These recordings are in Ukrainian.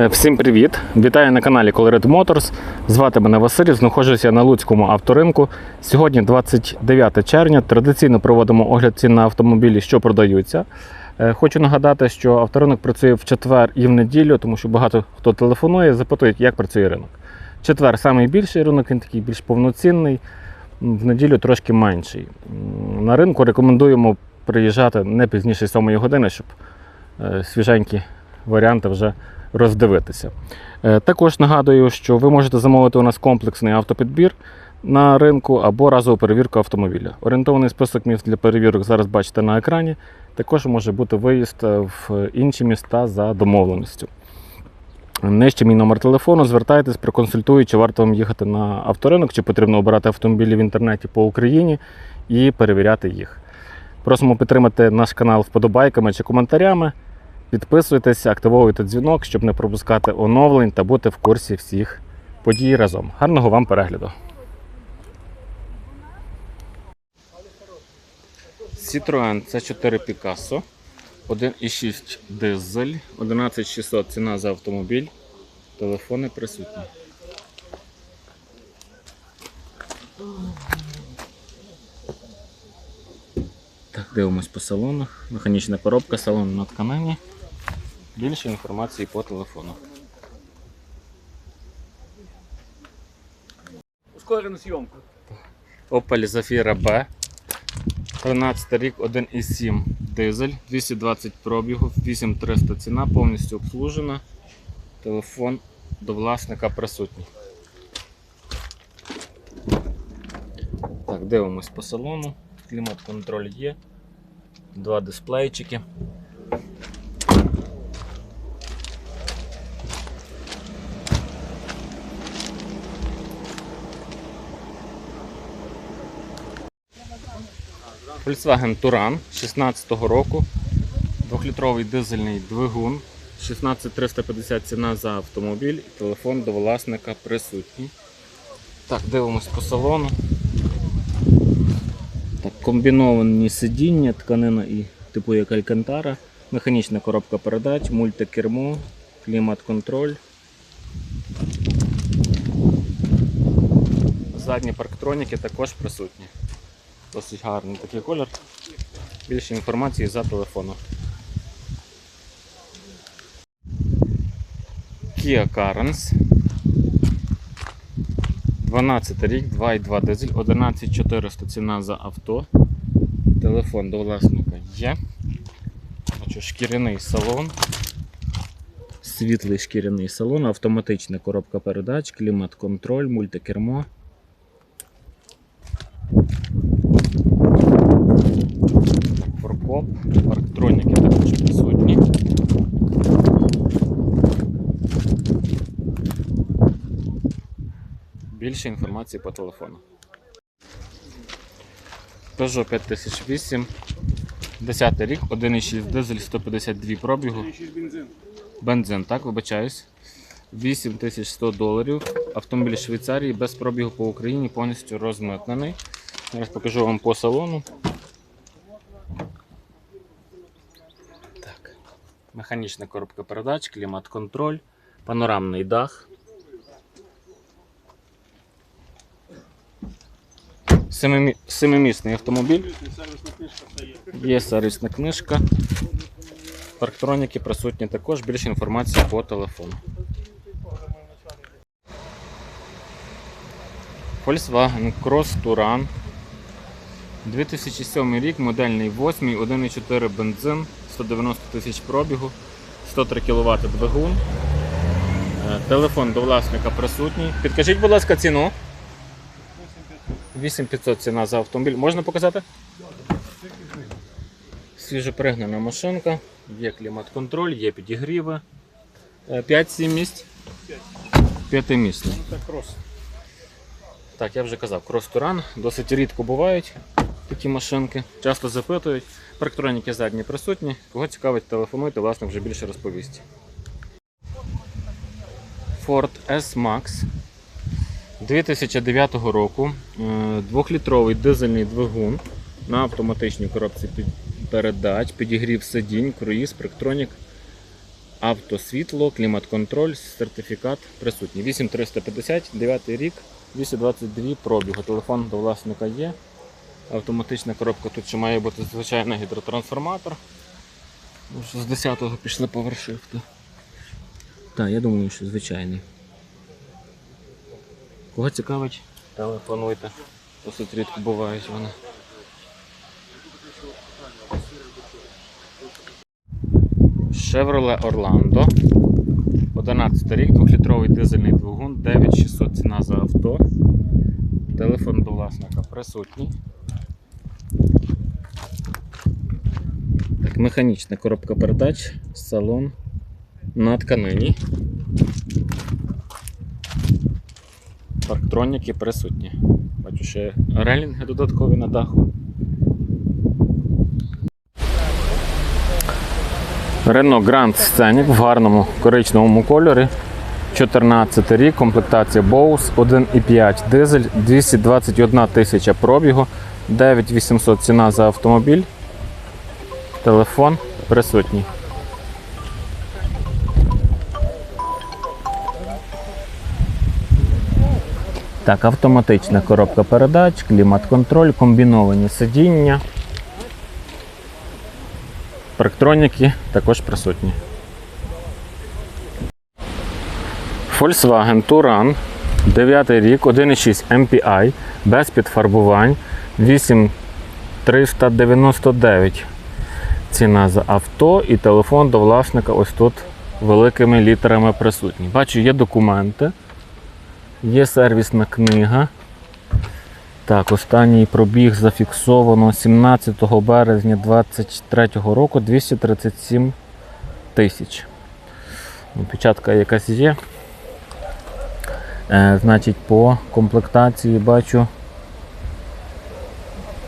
Е, Всім привіт! Вітаю на каналі Colored Motors. Звати мене Василь, знаходжуся на Луцькому авторинку. Сьогодні 29 червня. Традиційно проводимо огляд цін на автомобілі, що продаються. Е, Хочу нагадати, що авторинок працює в четвер і в неділю, тому що багато хто телефонує, запитують, як працює ринок. Четвер найбільший ринок, він такий більш повноцінний, в неділю трошки менший. На ринку рекомендуємо приїжджати не пізніше 7 години, щоб е, свіженькі варіанти вже роздивитися. Е, Також нагадую, що ви можете замовити у нас комплексний автопідбір на ринку або разову перевірку автомобіля. Орієнтований список міст для перевірок зараз бачите на екрані. Також може бути виїзд е, в інші міста за домовленістю. Нижче мій номер телефону. Звертайтесь, проконсультую, чи варто вам їхати на авторинок, чи потрібно обирати автомобілі в інтернеті по Україні і перевіряти їх. Просимо підтримати наш канал вподобайками чи коментарями. Підписуйтесь, активовуйте дзвінок, щоб не пропускати оновлень та бути в курсі всіх подій разом. Гарного вам перегляду! Citroen C4 Picasso 1,6 дизель, 11600 ціна за автомобіль. Телефони присутні. Так, дивимось по салонах. Механічна коробка, салон на тканині. Більше інформації по телефону. Ускорену зйомку. Opel Zafira B. 13 рік, 1,7 дизель, 220 пробігу, 8300 ціна, повністю обслужена. Телефон до власника присутній. Так, дивимось по салону. Клімат-контроль є. Два дисплейчики. Volkswagen Touran 16-го року. 2-літровий дизельний двигун. 16350 ціна за автомобіль. Телефон до власника присутній. Так, дивимось по салону. Так, комбіновані сидіння, тканина і типу як Алькантара. Механічна коробка передач, мультикермо, клімат-контроль. Задні парктроніки також присутні. Досить гарний такий колір. Більше інформації за телефоном. Kia Carens. 12 рік, 2,2 дизель, 11400 ціна за авто. Телефон до власника є. Бачу, шкіряний салон. Світлий шкіряний салон, автоматична коробка передач, клімат-контроль, мультикермо. Форкоп, парктроніки також присутні. Більше інформації по телефону. Peugeot 5008, 10 рік, 1,6 дизель, 152 пробігу. 6 бензин. Бензин, так, вибачаюсь. 8100 доларів. Автомобіль Швейцарії без пробігу по Україні повністю розмитнений. Зараз покажу вам по салону. Так. Механічна коробка передач, клімат-контроль, панорамний дах. Семимісний автомобіль. Є сервісна книжка. Парктроніки присутні також. Більше інформації по телефону. Volkswagen Cross Touran. 2007 рік, модельний 8, 1,4 бензин, 190 тисяч пробігу, 103 кВт двигун. Е, Телефон до власника присутній. Підкажіть, будь ласка, ціну. 8500 ціна за автомобіль. Можна показати? Свіжопригнана машинка, є клімат-контроль, є підігріви. 5-7 місць. П'ятимісний. Це крос. Так, я вже казав, крос-туран. Досить рідко бувають такі машинки. Часто запитують. Парктроніки задні присутні. Кого цікавить, телефонуйте, власник вже більше розповість. Ford S-Max 2009 року. 2-літровий дизельний двигун на автоматичній коробці передач, підігрів сидінь, круїз, парктронік. автосвітло, клімат-контроль, сертифікат присутній. 8350, 9 рік, 222 пробігу. Телефон до власника є. Автоматична коробка тут ще має бути звичайний гідротрансформатор. Ну, З 10-го пішли повершифти. Так, я думаю, що звичайний. Кого цікавить, телефонуйте. Досить рідко бувають вони. Chevrolet Orlando. 11 рік, 2-літровий дизельний двигун, 9600 ціна за авто. Телефон до власника присутній. Так, механічна коробка передач, салон на тканині. Парктроніки присутні. Бачу, ще релінги додаткові на даху. Renault Grand Scenic в гарному коричневому кольорі. 14 рік, комплектація Bose 1,5 дизель, 221 тисяча пробігу, 9800 ціна за автомобіль. Телефон присутній. Так, автоматична коробка передач, клімат-контроль, комбіновані сидіння. Парктроніки також присутні. Volkswagen Touran 9 рік, 1,6 MPI, без підфарбувань, 8399 ціна за авто і телефон до власника ось тут великими літерами присутні. Бачу, є документи, є сервісна книга. Так, останній пробіг зафіксовано 17 березня 2023 року 237 тисяч. Ну, Печатка якась є. Е, значить, по комплектації бачу.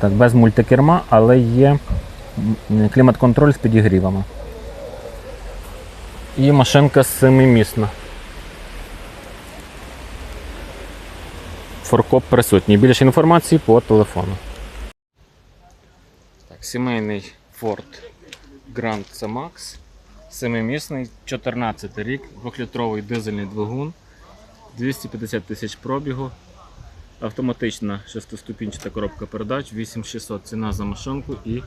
Так, без мультикерма, але є клімат-контроль з підігрівами. І машинка семимісна. Форкоп присутній. Більше інформації по телефону. Так, сімейний Ford Grand C-Max. Семимісний, 14 рік, 2-літровий дизельний двигун, 250 тисяч пробігу, автоматична шестиступінчата коробка передач, 8600 ціна за машинку і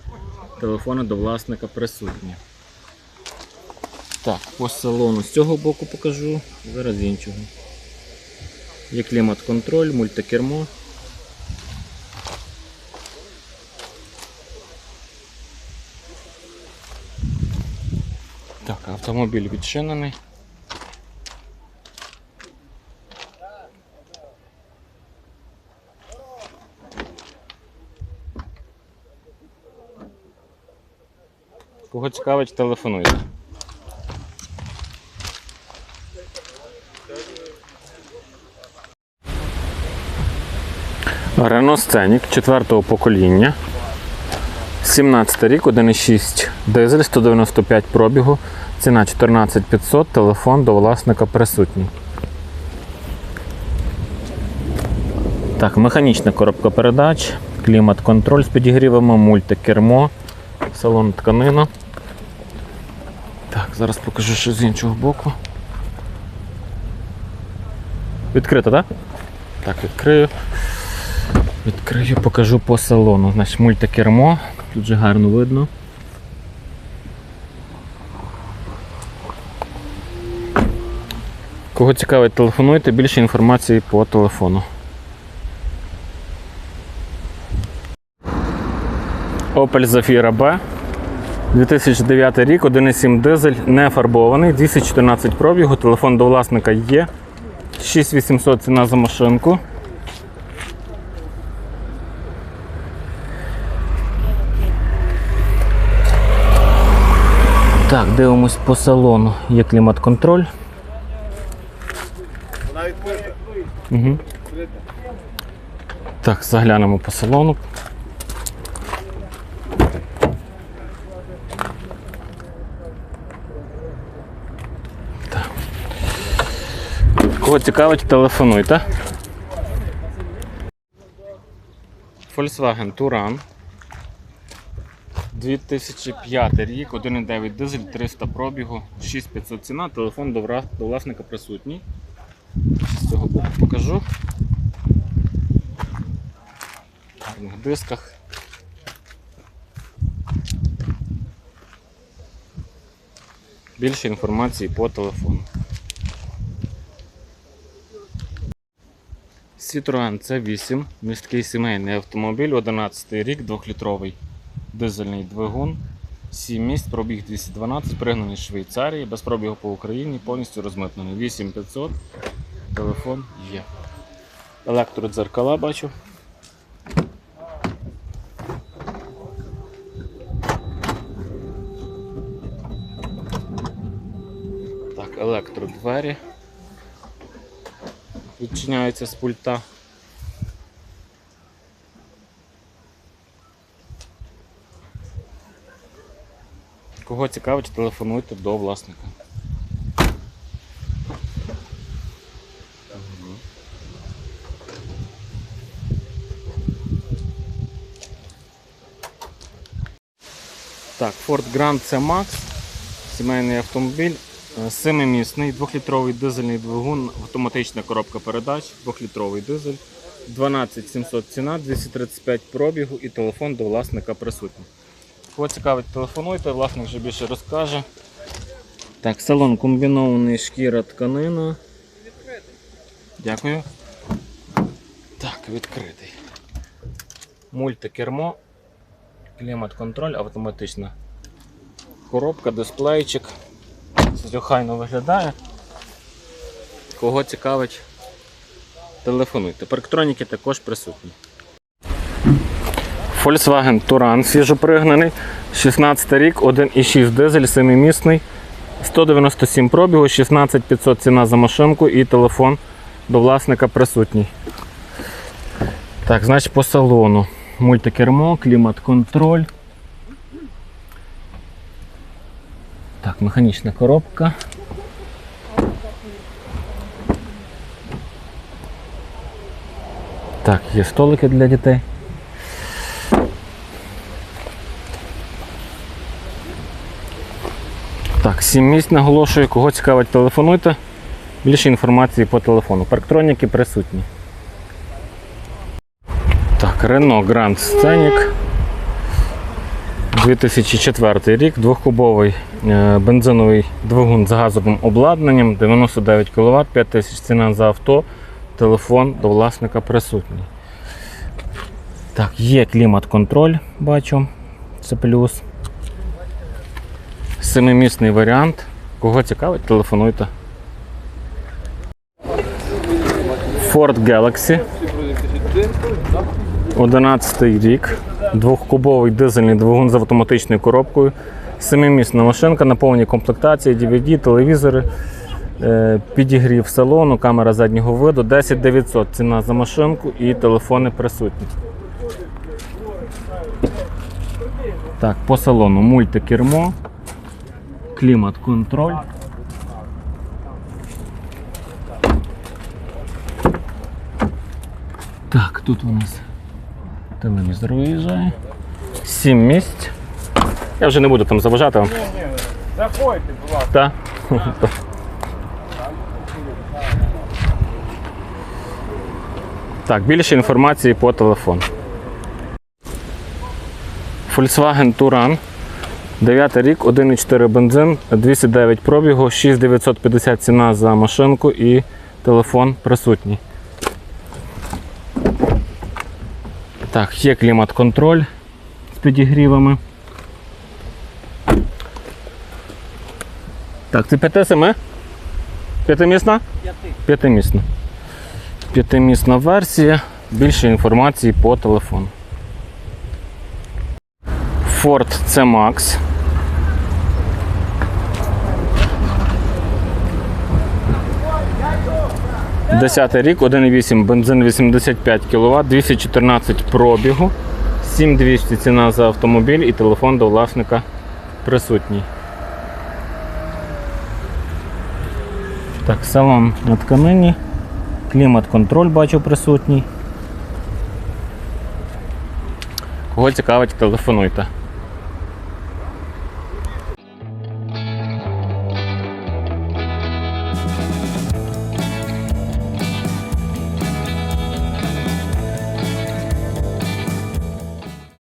телефони до власника присутні. Так, по салону з цього боку покажу, зараз іншого. Є клімат-контроль, мультикермо. Так, автомобіль відчинений. Кого цікавить, телефонуйте. Renault Scenic 4 покоління. 17 рік, 1,6 дизель, 195 пробігу, ціна 14500, телефон до власника присутній. Так, механічна коробка передач, клімат-контроль з підігрівами, мультикермо, салон тканина. Так, зараз покажу що з іншого боку. Відкрито, так? Так, відкрию. Відкрию, покажу по салону. Значить, мультикермо. Тут же гарно видно. Кого цікавить, телефонуйте, більше інформації по телефону. Opel Zafira B. 2009 рік, 1,7 дизель, не фарбований, 214 пробігу, телефон до власника є. 6800 ціна за машинку. Так, дивимось по салону. Є клімат-контроль. Вона відкрита. Угу. Так, заглянемо по салону. Кого цікавить, телефонуйте. Volkswagen Touran 2005 рік, 1,9 дизель, 300 пробігу, 6500 ціна, телефон до, власника присутній. З цього боку покажу. В гарних дисках. Більше інформації по телефону. Citroen C8, місткий сімейний автомобіль, 11 рік, 2-літровий дизельний двигун, 7 місць, пробіг 212, пригнаний з Швейцарії, без пробігу по Україні, повністю розмитнений. 8500, телефон є. Електродзеркала бачу. Так, електродвері. Відчиняються з пульта. Кого цікавить, телефонуйте до власника. Так, Ford Grand C-Max, сімейний автомобіль, е, семимісний, двохлітровий дизельний двигун, автоматична коробка передач, двохлітровий дизель, 12700 ціна, 235 пробігу і телефон до власника присутній. Кого цікавить, телефонуйте, власник вже більше розкаже. Так, салон комбінований шкіра тканина. Дякую. Так, відкритий. Мультикермо, клімат-контроль, автоматична коробка, дисплейчик. Все охайно виглядає. Кого цікавить, телефонуйте. Парктроніки також присутні. Volkswagen Touran свіжопригнаний, 16 рік, 1,6 дизель, 7-місний, 197 пробігу, 16500 ціна за машинку і телефон до власника присутній. Так, значить по салону. Мультикермо, клімат-контроль. Так, механічна коробка. Так, є столики для дітей. Так, 7 місць наголошую, кого цікавить, телефонуйте. Більше інформації по телефону. Парктроніки присутні. Так, Renault Grand Scenic. 2004 рік, двохкубовий е, бензиновий двигун з газовим обладнанням, 99 кВт, 5000 ціна за авто, телефон до власника присутній. Так, є клімат-контроль, бачу, це плюс. Семимісний варіант. Кого цікавить, телефонуйте. Ford Galaxy. 11 рік. Двохкубовий дизельний двигун з автоматичною коробкою. Семимісна машинка на повній комплектації, DVD, телевізори, е, підігрів салону, камера заднього виду, 10 900 ціна за машинку і телефони присутні. Так, по салону мультикермо, клімат-контроль. Так, тут у нас телевізор виїжджає. Сім місць. Я вже не буду там заважати вам. Заходьте, будь ласка. Так. Так, більше інформації по телефону. Volkswagen Touran. 9 рік, 1,4 бензин, 209 пробігу, 6950 ціна за машинку і телефон присутній. Так, є клімат-контроль з підігрівами. Так, це 5-7? П'ятимісна? П'ятимісна. П'ятимісна версія. Більше інформації по телефону. Ford C-Max. Десятий рік, 1,8 бензин 85 кВт, 214 пробігу, 7200 ціна за автомобіль і телефон до власника присутній. Так, салон на тканині. Клімат-контроль бачу присутній. Кого цікавить, телефонуйте.